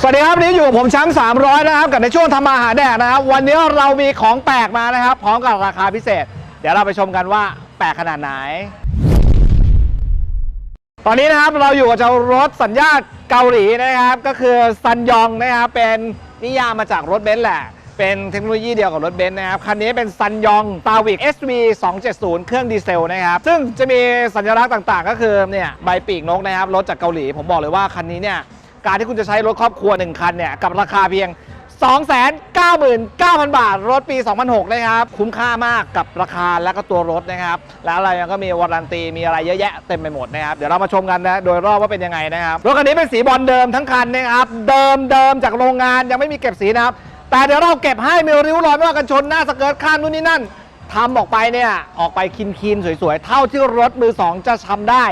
สวัสดีครับวันนี้อยู่กับผมช้าง300 นะครับ กับในช่วงทำมาหารแดกนะครับ วันนี้เรามีของแปลกมานะครับ พร้อมกับราคาพิเศษ เดี๋ยวเราไปชมกันว่าแปลกขนาดไหน ตอนนี้นะครับเราอยู่กับเจ้ารถสัญญาณเกาหลีนะครับ ก็คือซันยองนะครับเป็นนิยามมาจากรถเบนซ์แหละ เป็นเทคโนโลยีเดียวกับรถเบนซ์นะครับ คันนี้เป็นซันยองตาวิก SV 270 เครื่องดีเซลนะครับ ซึ่งจะมีสัญลักษณ์ต่างๆ ก็คือเนี่ยใบปีกนกนะครับ รถจากเกาหลี ผมบอกเลยว่าคันนี้เนี่ย การที่คุณจะใช้รถครอบครัว 1 คันเนี่ย กับราคาเพียง 299,000 บาท รถปี 2006 นะครับ คุ้มค่ามากกับราคาและก็ตัวรถนะครับ แล้วอะไรก็มีวารันตี มีอะไรเยอะแยะเต็มไปหมดนะครับ เดี๋ยวเรามาชมกันนะ โดยรอบว่าเป็นยังไงนะครับ รถคันนี้เป็นสีบอลเดิมทั้งคันนะครับ เดิมเดิมจากโรงงานยังไม่มีเก็บสีนะครับ แต่เดี๋ยวเราเก็บให้มีริ้วรอยไม่ว่ากันชนหน้าสเกิร์ตข้างนู่นนี่นั่นทำออกไปเนี่ยออกไปคินคินๆสวยๆ เท่าที่รถมือสองจะทำได้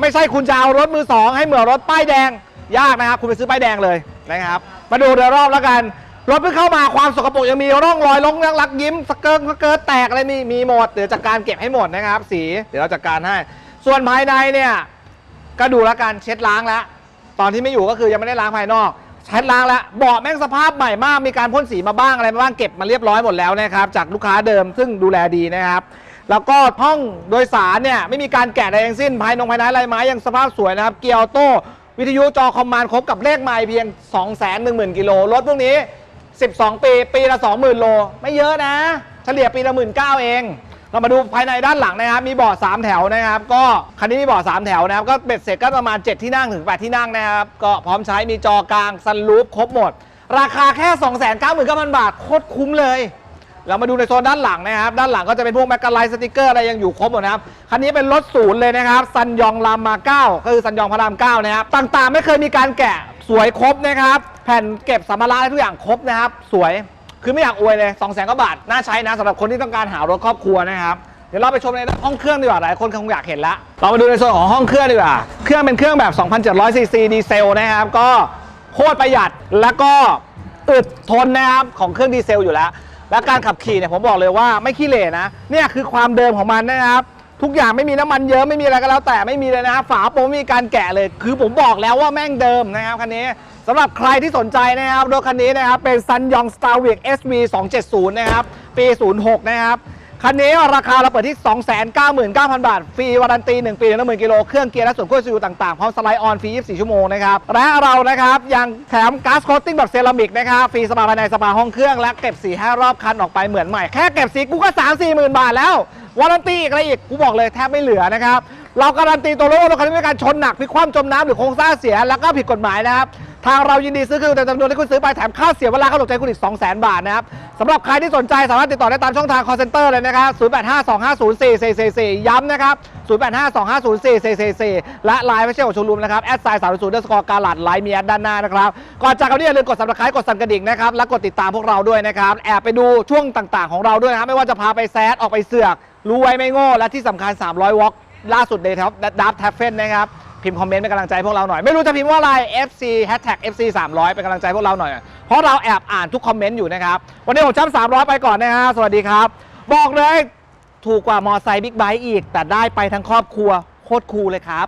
ไม่ใช่คุณจะเอารถมือสองให้เหมือนรถป้ายแดง ยากนะครับ คุณไปซื้อป้ายแดงเลยนะครับ มาดูเดี๋ยวรอบแล้วกัน รถเพิ่งเข้ามาความสกปรกยังมีร่องรอยลงนักลักยิ้มสเกิร์ตสเกิร์ตแตกอะไรมีมีหมดเดี๋ยวจัดการเก็บให้หมดนะครับ สีเดี๋ยวเราจัดการให้ ส่วนภายในเนี่ยก็ดูแล้วกันเช็ดล้างแล้วตอนที่ไม่อยู่ก็คือยังไม่ได้ล้างภายนอก ช็ดล้างแล้วเบาะแม่งสภาพใหม่มาก มีการพ่นสีมาบ้างอะไรมาบ้างเก็บมาเรียบร้อยหมดแล้วนะครับ จากลูกค้าเดิมซึ่งดูแลดีนะครับ แล้วก็ห้องโดยสารเนี่ยไม่มีการแกะใดทั้งสิ้น ภายนงภายในลายไม้ยังสภาพสวยนะครับ เกียร์ออโต้วิทยุจอคอมมานด์ครบกับเลขไมล์เพียง 2 1 0 0 0 0กิโลรถพวกนี้ 12 ปี ปีละ 20,000 โล ไม่เยอะนะ เฉลี่ยปีละหมื่นเเอง เรามาดูภายในด้านหลังนะครับ มีเบาะ3แถวนะครับ ก็คันนี้มีเบาะ3แถวนะครับ ก็เบ็ดเสร็จก็ประมาณ 7 ที่นั่งถึง 8 ที่นั่งนะครับ ก็พร้อมใช้มีจอกลางซันรูฟครบหมด ราคาแค่ 299,000 บาท โคตรคุ้มเลย เรามาดูในโซนด้านหลังนะครับ ด้านหลังก็จะเป็นพวกแมกกาไลสติกเกอร์อะไรยังอยู่ครบหมดนะครับ คันนี้เป็นรถศูนย์เลยนะครับซันยองรามมา9ก็คือซันยองพระราม9นะครับ ต่างๆ ไม่เคยมีการแกะสวยครบนะครับ แผ่นเก็บสัมภาระทุกอย่างครบนะครับ สวย คือไม่อยากอวยเลย2 0 0 0 0 0กว่าบาท น่าใช้นะสำหรับคนที่ต้องการหารถครอบครัวนะครับ เดี๋ยวเราไปชมในห้องเครื่องดีกว่าหลายคนคงอยากเห็นละเรามาดูในโซนของห้องเครื่องดีกว่า เครื่องเป็นเครื่องแบบ2,700ซีซีดีเซลนะครับ ก็โคตรประหยัดแล้วก็อึดทนนะครับของเครื่องดีเซลอยู่แล้ว และการขับขี่เนี่ยผมบอกเลยว่าไม่ขี้เหร่นะ เนี่ยคือความเดิมของมันนะครับทุกอย่างไม่มีน้ำมันเยอะไม่มีอะไรก็แล้วแต่ไม่มีเลยนะฝาโปรงไม่มีการแกะเลย คือผมบอกแล้วว่าแม่งเดิมนะครับคันนี้ สำหรับใครที่สนใจนะครับรถคันนี้นะครับเป็น Sun Yong Star w i c SV 270 นะครับปี 06 นะครับ คันนี้ราคาเราเปิดที่ 299,000 บาท ฟรีวารันตี 1 ปี1 0,000กิโล เครื่องเกียร์และส่วนควบคุมต่างๆ พร้อมสไลด์ออนฟรี 24 ชั่วโมงนะครับ และเรานะครับยังแถมก๊าซโคตติ้งแบบเซรามิกนะครับ ฟรีสปาภายในสปาห้องเครื่องและเก็บสีให้รอบคันออกไปเหมือนใหม่ แค่เก็บสีกูก็ 3 4 หมื่นบาทแล้ววารันตีอีกอะไรอีกกูบอกเลยแทบไม่เหลือนะครับ เราการันตีตัวรถว่ารถคันนี้ไม่มีการชนหนักพลิกคว่ำจมน้ำหรือโครงสร้างเสียแล้วก็ผิดกฎหมายนะครับทางเรายินดีซื้อคืนแต่จำนวนที่คุณซื้อไปแถมค่าเสียเวลาค่าหลบใจคุณอีก 2 0 0 0 0 0 บาทนะครับสำหรับใครที่สนใจสามารถติดต่อได้ตามช่องทาง call center เลยนะครับ 0852504444 ย้ำนะครับ 0852504444 และไลน์ไม่ใช่ของชว์รูมนะครับแอดไซน์สามศูนย์เดอร์สกอร์การลัดไลน์มีแอดด้านหน้านะครับ ก่อนจากกันนี้อย่าลืมกด subscribe กดสั่นกระดิ่งนะครับ และกดติดตามพวกเราด้วยนะครับ แอบไปดูช่วงต่างๆ ของเราด้วยนะครับไม่ว่าจะพาไปแซดออกไปเสือกรู้ไว้ไม่โง่และที่สำคัญ300วอล์ก ล่าสุดเดย์ท็อปดับแท็บเฟนนะครับ พิมพ์คอมเมนต์เป็นกำลังใจพวกเราหน่อย ไม่รู้จะพิมพ์ว่าอะไร FC hashtag FC 300เป็นกำลังใจพวกเราหน่อย เพราะเราแอบอ่านทุกคอมเมนต์อยู่นะครับ วันนี้ผมจ้ำ300 ไปก่อนนะฮะสวัสดีครับ บอกเลยถูกกว่ามอไซค์บิ๊กไบค์อีก แต่ได้ไปทั้งครอบครัวโคตรคูลเลยครับ